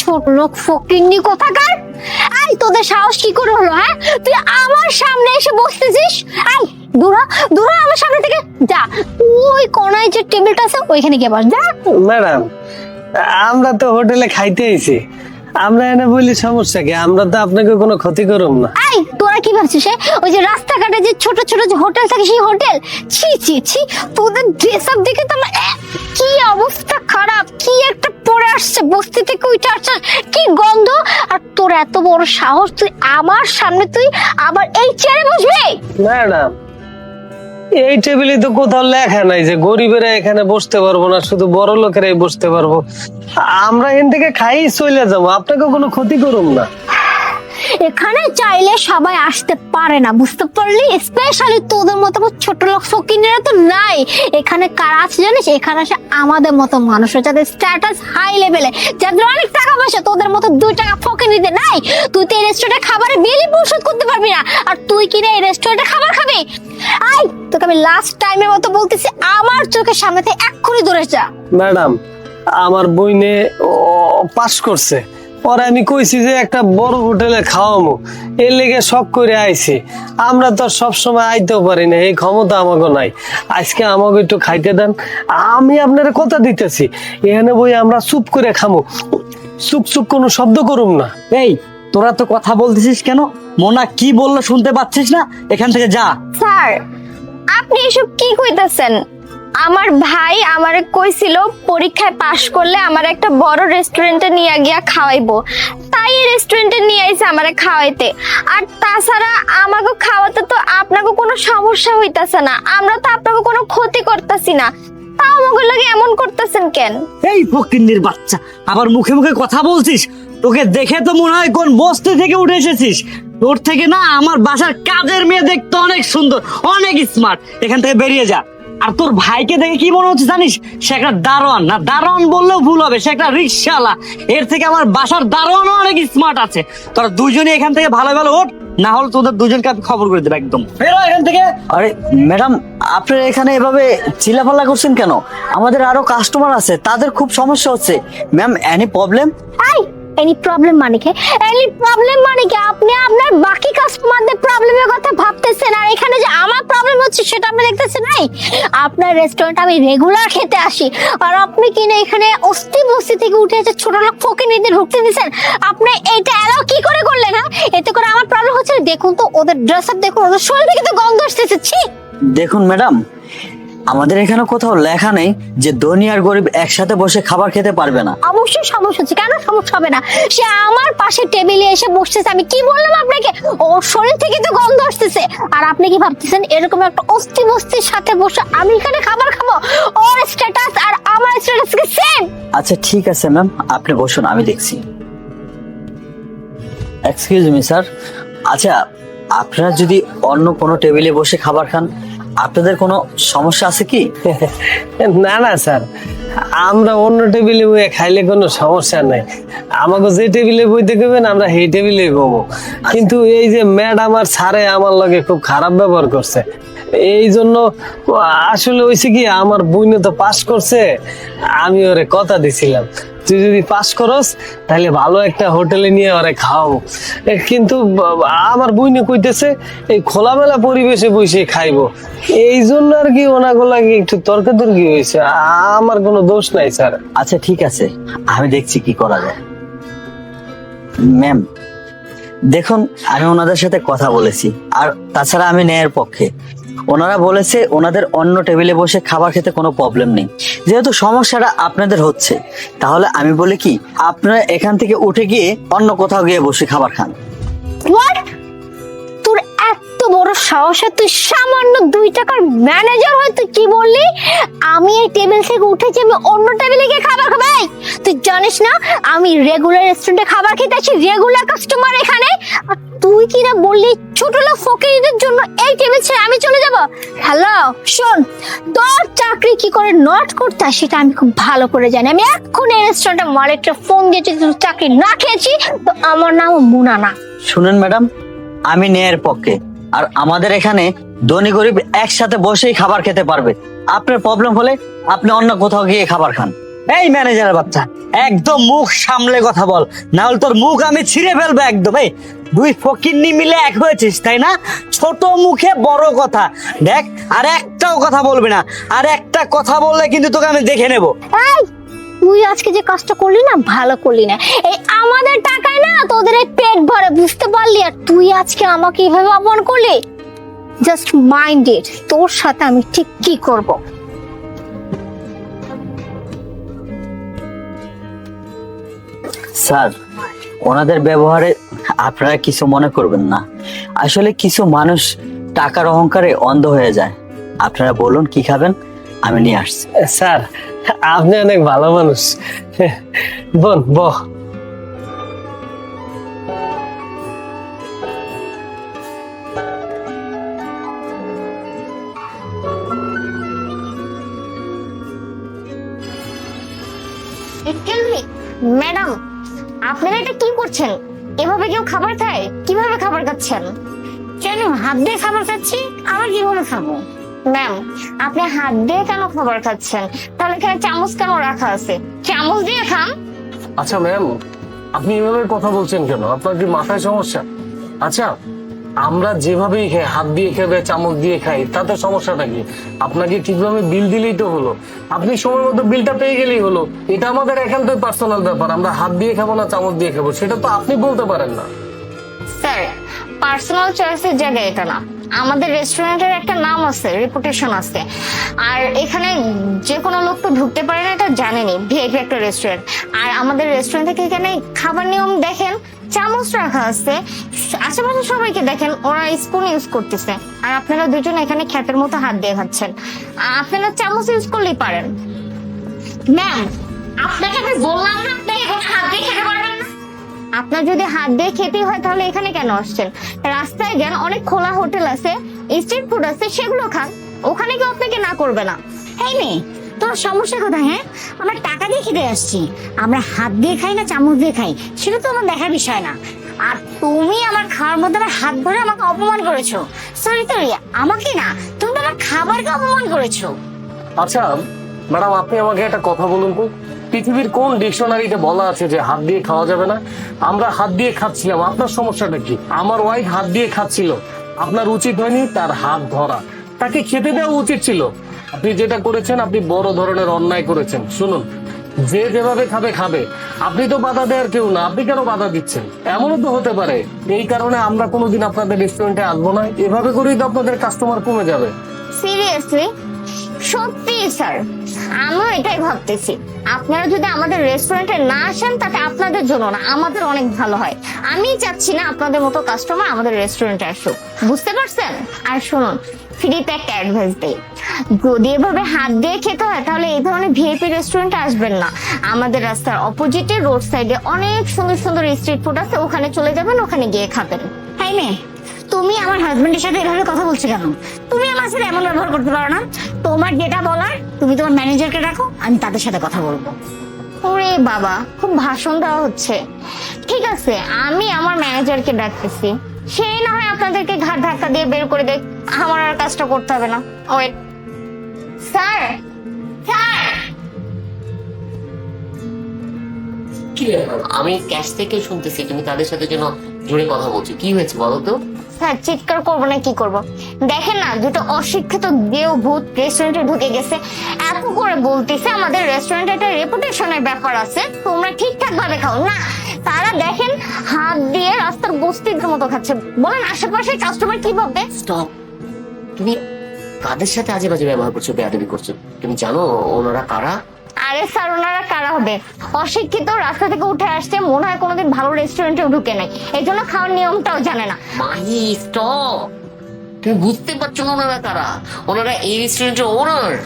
ছোট লোক ফকিন্নি কোথাকার? আই তোদের সাহস কি করে হলো হ্যাঁ? তুই আমার সামনে এসে বসতেছিস? আই দূরা দূরা আমার সামনে থেকে। যা ওই কোনায় যে টেবিলটা আছে ওইখানে গিয়ে বস যা। ম্যাডাম আমরা তো হোটেলে খাইতে আইছি। আমরা এনে বলি সমস্যা কি? আমরা তো আপনাকে কোনো ক্ষতি করুম না। আই তোরা কি ভাবছিস হ্যাঁ? ওই যে রাস্তাঘাটে যে ছোট ছোট যে হোটেল থাকে সেই হোটেল? ছি ছি ছি তোদের ড্রেস আপ দেখে তো আমার কি অবস্থা খারাপ? কি একটা পরে আসছে? বস্তি থেকে উঠে আসছে। কি গন্ধ? আর তোর এত বড় সাহস, তুই আমার সামনে তুই আবার এই চেয়ারে বসবি? এই টেবিলে তো কোথাও লেখা নাই যে গরিবেরা এখানে বসতে পারব না, শুধু বড় লোকেরাই বসতে পারব। আমরা এখান থেকে খাই চলে যাব আপনাকে কোনো ক্ষতি করুম না। এখানে চাইলে সবাই আসতে পারে না, বুঝতে পারলি? স্পেশালি তোদের মতো ছোট লোক ফকিনেরা তো নাই। এখানে কারা আছে জানিস? এখানে আসে আমাদের মতো মানুষ যাদের স্ট্যাটাস হাই লেভেলে যাদের অনেক টাকা পয়সা, তোদের মতো দুই টাকা ফকিনিতে নাই। তুই তো এই রেস্টুরেন্টে খাবারের বিলই পরিশোধ করতে পারবি না, আর তুই কিনে এই রেস্টুরেন্টে খাবার খাবি? আই, তোকে আমি লাস্ট টাইমের মতো বলতেছি, আমার চোখের সামনে থেকে এক্ষুনি দূরে যা। ম্যাডাম, আমার বইনে পাস করছে। পরে আমি কইছি যে একটা বড় হোটেলে খাওয়ামো। এর লেগে শখ করে আইছি। আমরা তো সব সময় আইতেও পারি না এই ক্ষমতা আমাকে নাই। আজকে আমাকে একটু খাইতে দেন। আমি আপনার কথা দিতেছি এখানে বই আমরা চুপ করে খামো। চুপ চুপ কোনো শব্দ করুম না। এই তোরা তো কথা বলতেছিস কেন? মোনা কি বলল শুনতে পাচ্ছিস না? এখান থেকে যা। স্যার আপনি এসব কি কইতাছেন? আমার ভাই আমারে কইছিল, পরীক্ষায় পাশ করলে আমার একটা বড় রেস্টুরেন্টে নিয়ে গিয়া খাওয়াইবো। তাই রেস্টুরেন্টে নিয়ে আইছে আমারে খাওয়াইতে। আর তাছাড়া আমাকে খাওয়াতে তো আপনাকে কোনো সমস্যা হইতাছে না। আমরা তো আপনাকে কোনো ক্ষতি করতেছি না। তাও আমাকে লাগে এমন করতেছেন কেন? এই ফকিন্নির বাচ্চা, আবার মুখে মুখে কথা বলছিস? তোকে দেখে তো মনে হয় কোন বস্তি থেকে উঠে এসেছিস? তোর থেকে না আমার বাসার কাজের মেয়ে দেখতে অনেক সুন্দর, অনেক স্মার্ট এখান থেকে বেরিয়ে যা। আর তোর ভাইকে দেখে কি মনে হচ্ছে জানিস? সে একটা দারোয়ান। না দারোয়ান বললেও ভুল হবে সে একটা রিক্সাওয়ালা এর থেকে আমার বাসার দারোয়ানও অনেক স্মার্ট আছে। তোরা দুজনে এখান থেকে ভালো ভালো ওঠ না হলে তোদের দুজনকে আমি খবর করে দেবো একদম। বেরো এখান থেকে। আরে ম্যাডাম আপনারা এখানে এভাবে চিল্লাপাল্লা করছেন কেন? আমাদের আরও কাস্টমার আছে তাদের খুব সমস্যা হচ্ছে। Ma'am any problem I any problem মানে কি এনি প্রবলেম মানে কি আপনি আপনার বাকি কাস্টমারদের প্রবলেমের কথা ভাবতেছেন, আর এখানে যে আমার প্রবলেম হচ্ছে সেটা আপনি দেখতেছেন? নাই। আপনার রেস্টুরেন্ট আমি রেগুলার খেতে আসি, আর আপনি কিনা এখানে অস্থি বস্তি থেকে উঠে এসে ছোট লোক ফকে নিতে ঢুকতে দিচ্ছেন আপনি এইটা এলাও কি করে করলেন হ্যাঁ? এতে করে আমার প্রবলেম হচ্ছে, দেখুন তো, ওদের ড্রেস আপ দেখুন, ওদের শরীর থেকে তো গন্ধ আসতেছে, ছি! দেখুন ম্যাডাম আমাদের এখানে কোথাও লেখা নেই যে ধনী আর গরিব একসাথে বসে খাবার খেতে পারবে না। অবশ্যই সমস্যা হচ্ছে। কেন সমস্যা হবে না? সে আমার পাশে টেবিলে এসে বসতেছে। আমি কি বললাম আপনাকে? ওর শরীর থেকে তো গন্ধ আসতেছে। আর আপনি কি ভাবতেছেন এরকম একটা অস্থি বস্তির সাথে বসে আমি এখানে খাবার খাব? ওর স্ট্যাটাস আর আমার স্ট্যাটাস কি সেম আচ্ছা ঠিক আছে ম্যাম আপনি বসুন আমি দেখছি। এক্সকিউজ মি স্যার আচ্ছা আপনারা যদি অন্য কোনো টেবিলে বসে খাবার খান আপনাদের কোনো সমস্যা আছে কি? না না, স্যার। আমরা অন্য টেবিলে বইয়ে খাইলে কোনো সমস্যা নাই। আমাকে যে টেবিলে বইতে কবেন আমরা সেই টেবিলে বমো কিন্তু এই যে ম্যাডাম আর স্যারে আমার লগে খুব খারাপ ব্যবহার করছে। এই জন্য আসলে হয়েছে কি, আমার বইনে তো পাস করছে, আমি ওরে কথা দিছিলাম। তুই যদি পাস করস তাহলে ভালো একটা হোটেলে নিয়ে ওরে এ, কিন্তু আমার বইনে কইতেছে এই খোলামেলা পরিবেশে বসে খাইবো। এই জন্য আর কি ওনাগুলা একটু তর্কাতর্কি হয়েছে। আমার কোনো দোষ নাই স্যার। আচ্ছা ঠিক আছে। আমি দেখছি কি করা যায়। ম্যাম দেখুন আমি ওনাদের সাথে কথা বলেছি। আর তাছাড়া আমি ন্যায়ের পক্ষে। ওনারা বলেছে ওনাদের অন্য টেবিলে বসে খাবার খেতে কোনো প্রবলেম নেই। যেহেতু সমস্যাটা আপনাদের হচ্ছে, তাহলে আমি বলি কি, আপনারা এখান থেকে উঠে গিয়ে অন্য কোথাও গিয়ে বসে খাবার খান। হোয়াট বড় সাহস তুই সামান্য দুই টাকার ম্যানেজার হয় তুই কি বললি? আমি এই টেবিল থেকে উঠেছি আমি অন্য টেবিলে গিয়ে খাবার খাব। এই, তুই জানিস না আমি রেগুলার রেস্টুরেন্টে খাবার খেতে আসি রেগুলার কাস্টমার এখানে। আর তুই কি না বললি ছোট লোক ফকিরদের জন্য এই টেবিল ছেড়ে আমি চলে যাব? হ্যালো শোন তোর চাকরি কি করে নট করতে সেটা আমি খুব ভালো করে জানি। আমি এখন এই রেস্টুরেন্টের মালিকটা ফোন দিয়েছি তুই চাকরি না খেয়েছি তো আমার নাম মুনা না শুনেন ম্যাডাম আমি ন্যায়ের পক্ষে। আর আমাদের এখানে ধনী গরিব একসাথে বসেই খাবার খেতে পারবে। আপনার প্রবলেম হলে আপনি অন্য কোথাও গিয়ে খাবার খান। এই ম্যানেজারের বাচ্চা, একদম মুখ সামলে কথা বল। না হলে তোর মুখ আমি ছিঁড়ে ফেলব একদম। এই, দুই ফকিন্নি মিলে এক হয়েছিস, তাই না? ছোট মুখে বড় কথা। দেখ, আর একটাও কথা বলবি না। আর একটা কথা বললে কিন্তু তোকে আমি দেখে নেব। তুই আজকে যে কাজটা করলি না ভালো করলি না। এই আমাদের টাকায় না তোদের এই পেট ভরে বুঝতে পারলি? আর তুই আজকে আমাকে এইভাবে অপমান করলি? জাস্ট মাইন্ডেড তোর সাথে আমি ঠিক কি করব? স্যার ওনাদের ব্যবহারে আপনারা কিছু মনে করবেন না। আসলে কিছু মানুষ টাকার অহংকারে অন্ধ হয়ে যায়। আপনারা বলুন কি খাবেন আমি নিয়ে আসছি। স্যার আপনি অনেক ভালো মানুষ। বোন বহ ম্যাডাম আপনারা এটা কি করছেন? এভাবে কেউ খাবার খায়? কীভাবে খাবার খাচ্ছেন? কেন? হাত দিয়ে খাবার খাচ্ছি আবার কীভাবে খাব? ম্যাম আপনি হাত দিয়ে কেন খাবার খাচ্ছেন? তাহলে এখানে চামচ কেন রাখা আছে? চামচ দিয়ে খান। আচ্ছা ম্যাম আপনি এভাবে কথা বলছেন কেন? আপনার কি মাথায় সমস্যা? আচ্ছা আমরা যেভাবেই খাই হাত দিয়ে খেবে চামচ দিয়ে খাই তাতে সমস্যাটা কি? আপনাকে ঠিকভাবে বিল দিলেই তো হলো। আপনি সময় মতো বিলটা পেয়ে গেলেই হলো। এটা আমাদের একান্ত পার্সোনাল ব্যাপার। আমরা হাত দিয়ে খাব না চামচ দিয়ে খাব সেটা তো আপনি বলতে পারেন না। স্যার পার্সোনাল চয়েসের জায়গায় এটা না। আমাদের রেস্টুরেন্টের একটা নাম আছে রেপুটেশন আছে। আর এখানে যে কোনো লোক তো ঢুকতে পারে না, এটা জানেনি, ভিআইপি একটা রেস্টুরেন্ট আর আমাদের রেস্টুরেন্ট থেকে এখানে খাবার নিয়ম দেখেন, চামচ রাখা আছে। আশেপাশে সবাইকে দেখেন, ওরা স্পুন ইউজ করতেছে। আর আপনারা দুজন এখানে খ্যাতের মতো হাত দিয়ে খাচ্ছেন। আপনারা চামচ ইউজ করলেই পারেন। ম্যাম আপনাকে আমি বললাম না আপনি এখানে হাত দিয়ে খেতে আপনার যদি হাত দিয়ে খেতে হয় তাহলে এখানে কেন আসছেন? রাস্তায় যান অনেক খোলা হোটেল আছে স্ট্রিট ফুড আছে সেগুলো খান। ওখানে কেউ আপনাকে না করবে না। এই মেয়ে তোর সমস্যা কোথায় হ্যাঁ? আমরা টাকা দিয়ে খেতে আসছি। আমরা হাত দিয়ে খাই না চামচ দিয়ে খাই? সেটা তো আমার দেখার বিষয় না। আর তুমি আমার খাওয়ার মধ্যে আমার হাত ধরে আমাকে অপমান করেছ। সরি সরি আমাকে না তুমি তো আমার খাবারকে অপমান করেছ। আচ্ছা ম্যাডাম আপনি আমাকে একটা কথা বলুন তো। পৃথিবীর কোন ডিকশনারিতে বলা আছে যে হাত দিয়ে খাওয়া যাবে না? আমরা হাত দিয়ে খাচ্ছিলাম, আপনার সমস্যাটা কি? আমার ওয়াইফ হাত দিয়ে খাচ্ছিল, আপনার উচিত হয়নি তার হাত ধরা। তাকে খেতে দেওয়া উচিত ছিল। আপনি যেটা করেছেন, আপনি বড় ধরনের অন্যায় করেছেন। শুনুন, যে যেভাবে খাবে খাবে। আপনি তো বাধা দেওয়ার কেউ না, আপনি কেন বাধা দিচ্ছেন? এমনও তো হতে পারে। এই কারণে আমরা কোনোদিন আপনাদের রেস্টুরেন্টে আসব না। এভাবে করেই তো আপনাদের কাস্টমার কমে যাবে। সিরিয়াসলি সত্যি স্যার আমিও এটাই ভাবতেছি। আপনারা যদি আমাদের রেস্টুরেন্টে না আসেন, তাতে আপনাদের জন্য না, আমাদের অনেক ভালো হয়। আমি চাচ্ছি না আপনাদের মতো কাস্টমার আমাদের রেস্টুরেন্টে আসুক। বুঝতে পারছেন? আর শুনুন ফ্রিতে একটা অ্যাডভাইস দেই। যদি এভাবে হাত দিয়ে খেতে হয়, তাহলে এই ধরনের ভিআইপি রেস্টুরেন্টে আসবেন না। আমাদের রাস্তার অপোজিটে রোড সাইডে অনেক সুন্দর সুন্দর স্ট্রিট ফুড আছে, ওখানে চলে যাবেন, ওখানে গিয়ে খাবেন। এই মেয়ে তুমি আমার হাজবেন্ডের সাথে এভাবে কথা বলছো কেন? তুমি আমার সাথে এমন ব্যবহার করতে পারো না। তোমার যেটা বলার, তুমি তোমার ম্যানেজারকে রাখো আমি তাদের সাথে কথা বলব। ওরে বাবা, খুব ভাষণ দেওয়া হচ্ছে। ঠিক আছে, আমি আমার ম্যানেজারকে ডাকতেছি। সে না হয় আপনাদেরকে ঘাট ধাক্কা দিয়ে বের করে দেখ, আমার আর কাজটা করতে হবে না। ওয়েট। Sir sir? আমি ক্যাশ থেকে শুনতেছি, তুমি তাদের সাথে যেন জোরে কথা বলছো। কি হয়েছে বলো তো? স্যার চিৎকার করব না কি করব? দেখেন না দুটো অশিক্ষিত দেও ভূত রেস্টুরেন্টে ঢুকে গেছে। এত করে বলতেছে আমাদের রেস্টুরেন্টে একটা রেপুটেশনের ব্যাপার আছে তোমরা ঠিকঠাক ভাবে খাও। না তারা দেখেন হাত দিয়ে রাস্তার বস্তিদের মতো খাচ্ছে। বলেন আশেপাশে কাস্টমার কি ভাববে স্টপ তুমি কাদের সাথে আজে বাজে ব্যবহার করছ বেয়াদবি করছ? তুমি জানো ওনারা কারা? আরে স্যার ওনারা কারা হবে? অশিক্ষিত রাস্তা থেকে উঠে আসছে মনে হয় কোনোদিন ভালো রেস্টুরেন্টেও ঢুকে নাই। এই জন্য খাওয়ার নিয়মটাও জানে না। মাহি স্টপ তুমি বুঝতে পারছ না ওনারা কারা? ওনারা এই রেস্টুরেন্টের ওনার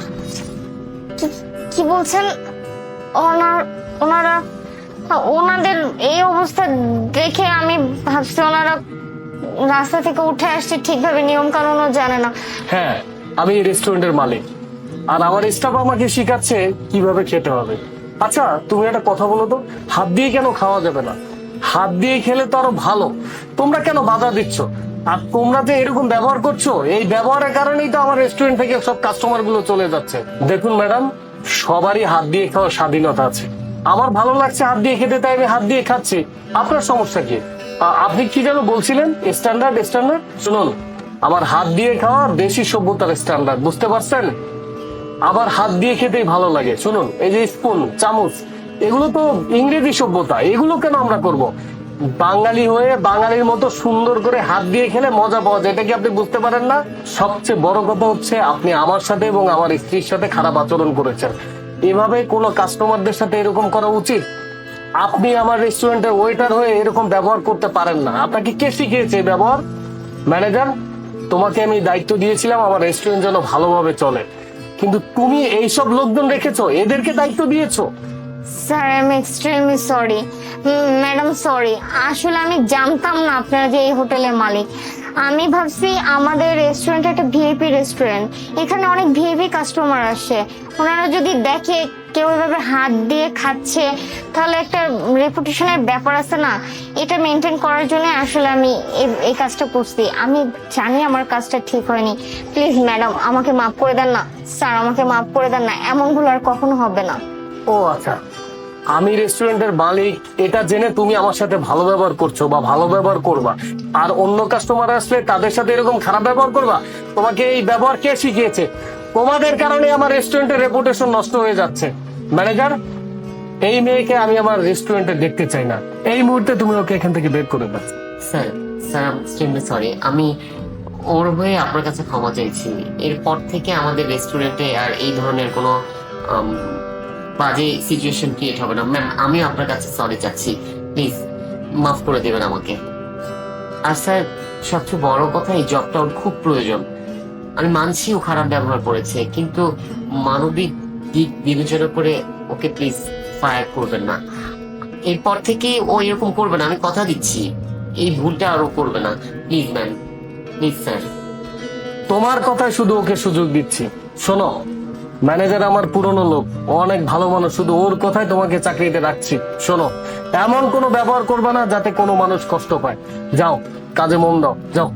কি- কি বলছেন? ওনার ওনারা ওনাদের এই অবস্থা দেখে আমি ভাবছি ওনারা রাস্তা থেকে উঠে আসছে ঠিকভাবে নিয়ম কানুনও জানে না। হ্যাঁ আমি এই রেস্টুরেন্টের মালিক। আর আমার স্টাফ আমাকে শেখাচ্ছে কীভাবে খেতে হবে। আচ্ছা তুমি একটা কথা বলো তো, হাত দিয়ে কেন খাওয়া যাবে না? হাত দিয়ে খেলে তো আরও ভালো। তোমরা কেন বাধা দিচ্ছ? আর তোমরা যে এরকম ব্যবহার করছ, এই ব্যবহারের কারণেই তো আমার রেস্টুরেন্ট থেকে সব কাস্টমারগুলো চলে যাচ্ছে। দেখুন ম্যাডাম সবারই হাত দিয়ে খাওয়ার স্বাধীনতা আছে। আমার ভালো লাগছে হাত দিয়ে খেতে, তাই আমি হাত দিয়ে খাচ্ছি। আপনার সমস্যা কি? আপনি কি যেন বলছিলেন? স্ট্যান্ডার্ড স্ট্যান্ডার্ড শুনুন, আমার হাত দিয়ে খাওয়া দেশি সভ্যতার স্ট্যান্ডার্ড বুঝতে পারছেন? আবার হাত দিয়ে খেতেই ভালো লাগে। শুনুন, এই যে স্পুন, চামচ, এগুলো তো ইংরেজি সভ্যতা, এগুলো কেন আমরা করব? বাঙালি হয়ে বাঙালির মতো সুন্দর করে হাত দিয়ে খেলে মজা পাওয়া যায়, এটা কি আপনি বুঝতে পারেন না? সবচেয়ে বড় কথা হচ্ছে আপনি আমার সাথে এবং আমার স্ত্রীর সাথে খারাপ আচরণ করেছেন। এভাবে কোনো কাস্টমারদের সাথে এরকম করা উচিত? আপনি আমার রেস্টুরেন্টের ওয়েটার হয়ে এরকম ব্যবহার করতে পারেন না। আপনাকে কে শিখিয়েছে ব্যবহার? ম্যানেজার তোমাকে আমি দায়িত্ব দিয়েছিলাম, আমার রেস্টুরেন্ট যেন ভালোভাবে চলে। কিন্তু তুমি এইসব লোকজন রেখেছো, এদেরকে দায়িত্ব দিয়েছ। Sir I am extremely sorry madam sorry আসলে আমি জানতাম না আপনারা যে এই হোটেলের মালিক। আমি ভাবছি আমাদের রেস্টুরেন্ট একটা ভিআইপি রেস্টুরেন্ট এখানে অনেক ভিআইপি কাস্টমার আসে। ওনারা যদি দেখে কেউ এভাবে হাত দিয়ে খাচ্ছে, তাহলে একটা রেপুটেশনের ব্যাপার আছে না? এটা মেনটেন করার জন্য আসলে আমি এই- কাজটা করছি। আমি জানি আমার কাজটা ঠিক হয়নি। প্লিজ ম্যাডাম আমাকে মাফ করে দেন না। স্যার আমাকে মাফ করে দেন না। এমন আর কখনো হবে না। ও আচ্ছা। আমি রেস্টুরেন্টের মালিক, এটা জেনে তুমি আমার সাথে ভালো ব্যবহার করছ বা ভালো ব্যবহার করবা। আর অন্য কাস্টমার আসলে তাদের সাথে এরকম খারাপ ব্যবহার করবা? তোমাকে এই ব্যবহার কে শিখিয়েছে? তোমাদের কারণে আমার রেস্টুরেন্টের রেপুটেশন নষ্ট হয়ে যাচ্ছে। ম্যানেজার, এই মেয়েকে আমি আমার রেস্টুরেন্টে দেখতে চাই না। এই মুহূর্তে তুমি ওকে এখান থেকে বের করে দাও। স্যার স্যার এক্সট্রিমলি সরি আমি ওর হয়ে আপনার কাছে ক্ষমা চাইছি। এরপর থেকে আমাদের রেস্টুরেন্টে আর এই ধরনের কোনো বাজে সিচুয়েশন ক্রিয়েট হবে না। ম্যাম আমিও আপনার কাছে সরি চাচ্ছি। প্লিজ মাফ করে দেবেন আমাকে। আর স্যার, সবচেয়ে বড় কথা, এই জবটা ওর খুব প্রয়োজন। আমি মানছি ও খারাপ ব্যবহার করেছে, কিন্তু মানবিক দিক বিবেচনা করে ওকে প্লিজ ফায়ার করবেন না। এরপর থেকে ও এরকম করবে না, আমি কথা দিচ্ছি। এই ভুলটা আরও করবে না। প্লিজ ম্যাম প্লিজ স্যার তোমার কথায় শুধু ওকে সুযোগ দিচ্ছি। শোনো ম্যানেজার আমার পুরনো লোক। ও অনেক ভালো মানুষ, শুধু ওর কথায় তোমাকে চাকরিতে রাখছি। শোনো, এমন কোনো ব্যবহার করবে না যাতে কোনো মানুষ কষ্ট পায়। যাও, কাজে মন দাও। যাও।